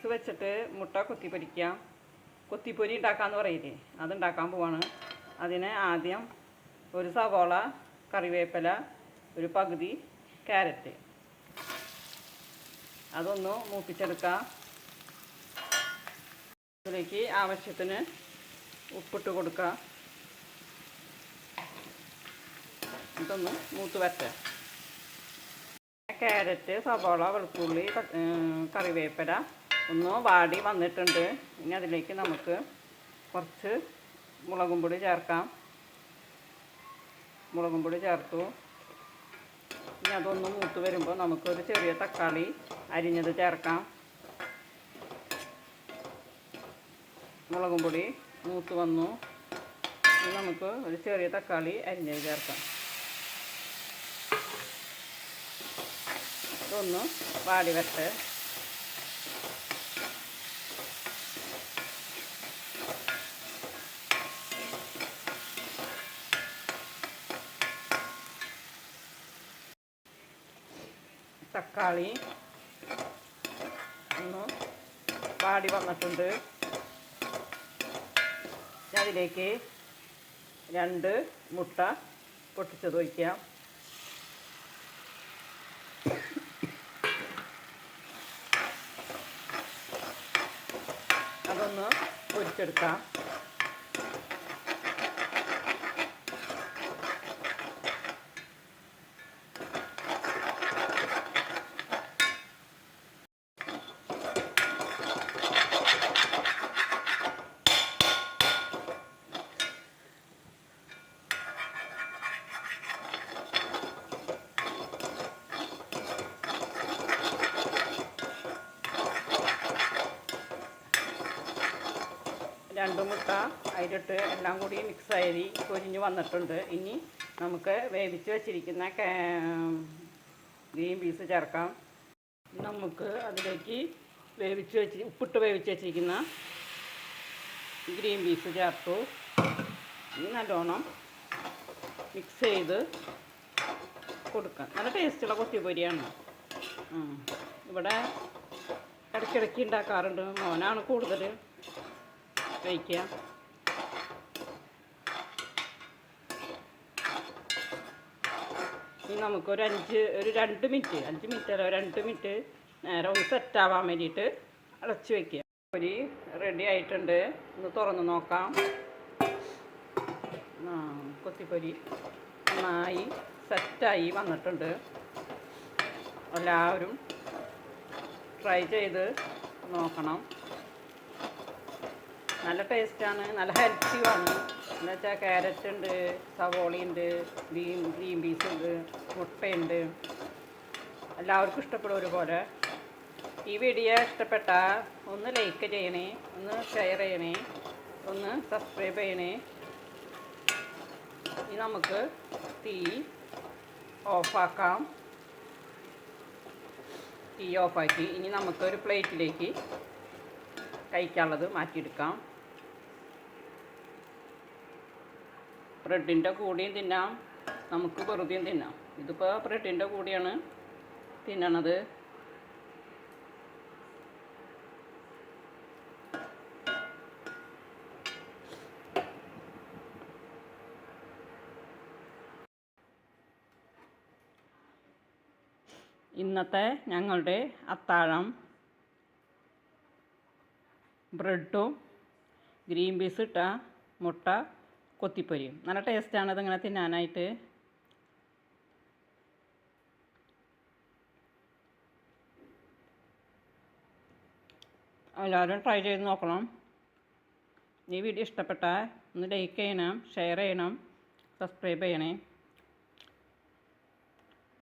Mix വെച്ചിട്ട് മുട്ട കൊത്തിപ്പൊരിക്കാം കൊത്തിപ്പൊരി ഉണ്ടാക്കാന്ന് പറയില്ലേ? അതുണ്ടാക്കാൻ പോവാണ്. അതിന് ആദ്യം ഒരു സവോള കറിവേപ്പില ഒരു പകുതി ക്യാരറ്റ്. അതൊന്ന് മൂപ്പിച്ചെടുക്കാം അതിലേക്ക് ആവശ്യത്തിന് ഉപ്പിട്ട് കൊടുക്കുക. ഇതൊന്ന് മൂത്ത് വരട്ടെ. ക്യാരറ്റ് സവോള വെളുത്തുള്ളി കറിവേപ്പില ഒന്ന് വാടി വന്നിട്ടുണ്ട്. ഇനി അതിലേക്ക് നമുക്ക് കുറച്ച് മുളകും പൊടി ചേർക്കാം. മുളകും പൊടി ചേർത്തു. ഇനി അതൊന്ന് മൂത്ത് വരുമ്പോൾ നമുക്കൊരു ചെറിയ തക്കാളി അരിഞ്ഞത് ചേർക്കാം. മുളകും പൊടി മൂത്ത് വന്നു. ഇനി നമുക്ക് ഒരു ചെറിയ തക്കാളി അരിഞ്ഞത് ചേർക്കാം. ഇതൊന്ന് വാടി വരട്ടെ. തക്കാളി. ഒന്ന് വാടി വന്നിട്ടുണ്ട്. അതിലേക്ക് രണ്ട് മുട്ട പൊട്ടിച്ചത് ഒഴിക്കാം. അതൊന്ന് പൊരിച്ചെടുക്കാം. രണ്ട് മുട്ട അതിലിട്ട് എല്ലാം കൂടി മിക്സ് ആയി പൊരിഞ്ഞ് വന്നിട്ടുണ്ട്. ഇനി നമുക്ക് വേവിച്ച് വെച്ചിരിക്കുന്ന ഗ്രീൻ പീസ് ചേർക്കാം. നമുക്ക് അതിലേക്ക് വേവിച്ച് വെച്ച് ഉപ്പിട്ട് വേവിച്ച് വെച്ചിരിക്കുന്ന ഗ്രീൻ പീസ് ചേർത്തു. നല്ലോണം മിക്സ് ചെയ്ത് കൊടുക്കാം. നല്ല ടേസ്റ്റുള്ള കൊത്തിപ്പൊരിയാണ്. ഇവിടെ ഇടയ്ക്കിടയ്ക്ക് ഉണ്ടാക്കാറുണ്ട്. മോനാണ് കൂടുതൽ കഴിക്കുക ഇനി നമുക്കൊരു അഞ്ച് ഒരു രണ്ട് മിനിറ്റ് അഞ്ച് മിനിറ്റ് അല്ല ഒരു രണ്ട് മിനിറ്റ് നേരെ ഒന്ന് സെറ്റാവാൻ വേണ്ടിയിട്ട് അടച്ച് വെക്കുക. പൊരി റെഡി ആയിട്ടുണ്ട്. ഒന്ന് തുറന്ന് നോക്കാം. കൊത്തിപ്പൊരി നന്നായി സെറ്റായി വന്നിട്ടുണ്ട്. എല്ലാവരും ട്രൈ ചെയ്ത് നോക്കണം. നല്ല ടേസ്റ്റാണ് നല്ല ഹെൽത്തിയുമാണ് എന്താ വെച്ചാൽ ക്യാരറ്റ് ഉണ്ട് സവോളയുണ്ട് ഗ്രീൻ ഗ്രീൻ പീസ് ഉണ്ട് മുട്ടയുണ്ട്. എല്ലാവർക്കും ഇഷ്ടപ്പെടും ഒരുപോലെ. ഈ വീഡിയോ ഇഷ്ടപ്പെട്ട ഒന്ന് ലൈക്ക് ചെയ്യണേ ഒന്ന് ഷെയർ ചെയ്യണേ ഒന്ന് സബ്സ്ക്രൈബ് ചെയ്യണേ. ഇനി നമുക്ക് തീ ഓഫാക്കാം തീ ഓഫാക്കി ഇനി നമുക്കൊരു പ്ലേറ്റിലേക്ക് കഴിക്കാനുള്ളത് മാറ്റിയെടുക്കാം. ബ്രെഡിന്റെ കൂടെയും തിന്നാം. നമുക്ക് വെറുതെയും തിന്നാം. ഇതിപ്പോൾ ബ്രെഡിന്റെ കൂടെയാണ്. തിന്നണത്. ഇന്നത്തെ ഞങ്ങളുടെ അത്താഴം. ബ്രെഡും ഗ്രീൻ പീസ് ഇട്ട മുട്ട. കൊത്തിപ്പൊരിയും. നല്ല ടേസ്റ്റാണ് ഇതിങ്ങനെ തിന്നാനായിട്ട്. എല്ലാവരും ട്രൈ ചെയ്ത് നോക്കണം. ഈ വീഡിയോ ഇഷ്ടപ്പെട്ടാൽ ഒന്ന് ലൈക്ക് ചെയ്യണം ഷെയർ ചെയ്യണം സബ്സ്ക്രൈബ് ചെയ്യണേ.